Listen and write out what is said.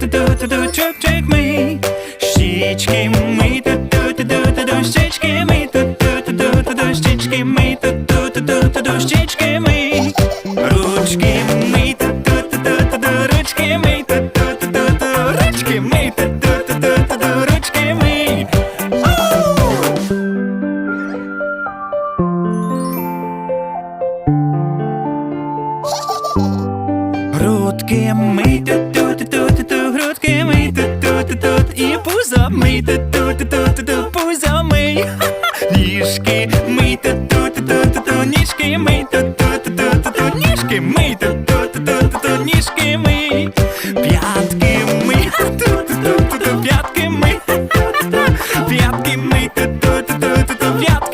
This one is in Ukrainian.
чик мий, щічки мий, щічки мий, щічки мий, щічки мий, ручки мий, ручки мий, ручки мий, ручки мий. Рутки мий, ту ту ту ту ту мийте ту ту ту ту пузо мий Ніжки, мийте ту ту ту ту ніжки, мийте ту ту ту ту ніжки, мийте ту ту ту ту ніжки, мий П'ятки мий, ту ту ту ту п'ятки мий П'ятки мийте ту ту ту ту п'ятки.